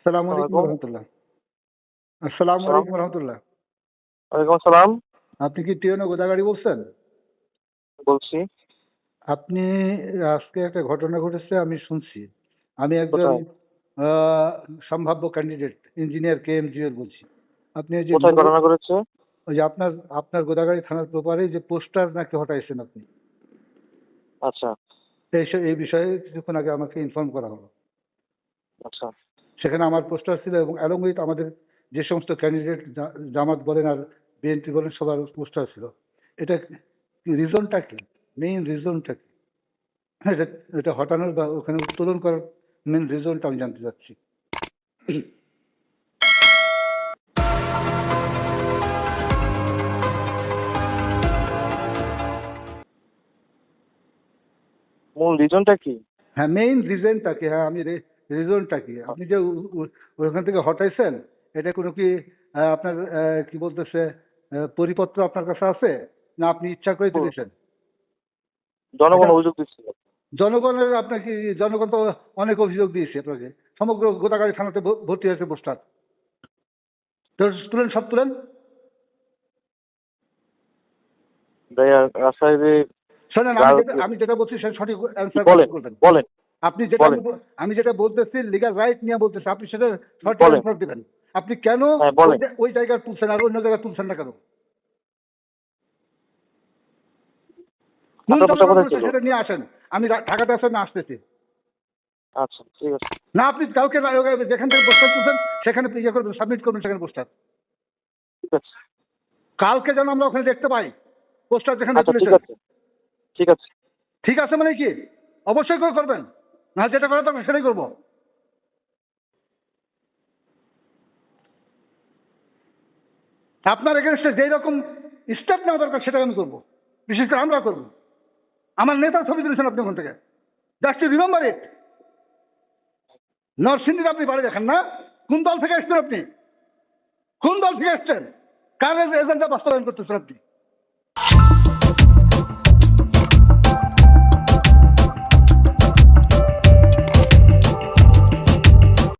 আসসালামু আলাইকুম রহমতুল্লাহ। আসসালামু আলাইকুম রহমতুল্লাহ। ওয়ালাইকুম আসসালাম। আপনি কি টিয়নো গোদাগাড়ি বলছেন? বলছি। আপনি আজকে একটা ঘটনা ঘটেছে আমি শুনছি। আমি একজন সম্ভাব্য ক্যান্ডিডেট ইঞ্জিনিয়ার কে এম জিওর বলছি। আপনি যে ঘটনা করেছে ওই যে আপনার আপনার গোদাগাড়ি থানার প্রপারে যে পোস্টার নাকি হটাইছেন আপনি। আচ্ছা। এই এই বিষয়ে কিছুক্ষণ আগে আমাকে ইনফর্ম করা হলো। আচ্ছা। সেখানে আমার পোস্টার ছিল এবং অ্যালং উইথ আমাদের যে সমস্ত ক্যান্ডিডেট জামাত বলেন আর বিএনপি বলেন সবার পোস্টার ছিল। এটা রিজনটা কি? মেইন রিজনটা কি? হ্যাঁ এটা এটা হটানোর বা ওখানে উত্তোলন করার মেইন রিজনটা আমি জানতে চাচ্ছি। মূল রিজনটা কি? হ্যাঁ মেইন রিজনটা কি? হ্যাঁ আমি রিজনটা কি? আপনি যে ওখান থেকে হটাইছেন এটা কোনো কি আপনার কি বলতেছে পরিপত্র আপনার কাছে আছে? না আপনি ইচ্ছা করে দিয়েছেন? জনগণ অভিযোগ দিচ্ছিল জনগণের আপনাকে জনগণ তো অনেক অভিযোগ দিয়েছে আপনাকে। সমগ্র গোদাগাড়ি থানাতে ভর্তি হয়েছে পোস্টার। তো তুলেন সব তুলেন? শোনেন আমি যেটা- বলছি সেটা সঠিক অ্যান্সার বলেন বলেন। আপনি যেটা আমি যেটা বলতেছি লিগাল রাইট নিয়ে বলতেছি আপনি সেটা সঠিক। অ্যান্সার দিবেন। আপনি কেন হ্যাঁ, ওই জায়গায় তুলছেন আর অন্য জায়গায় তুলছেন না কেন? সেটা নিয়ে আসেন। আমি ঢাকাতে আসেন না আসতেছি। আচ্ছা ঠিক আছে। না আপনি কাউকে না- যেখান থেকে পোস্টার তুলছেন সেখানে ইয়ে করবেন সাবমিট করবেন সেখানে পোস্টার। কালকে যেন আমরা ওখানে দেখতে পাই পোস্টার যেখানে আচ্ছা ঠিক আছে। ঠিক আছে। ঠিক আছে মানে কি? অবশ্যই করে করবেন। না যেটা করা দরকার সেটাই করব। আপনার এগেনস্টে যেই রকম স্টেপ নেওয়া দরকার সেটা আমি করব। বিশেষ করে আমরা করব। আমার নেতার ছবি তুলেছেন আপনি ওখান থেকে। জাস্ট রিমেম্বার ইট নরসিংদীর আপনি বাড়ি দেখেন না? কোন দল থেকে এসছেন আপনি? কোন দল থেকে এসছেন? কার এজেন্ডা বাস্তবায়ন করতেছেন আপনি?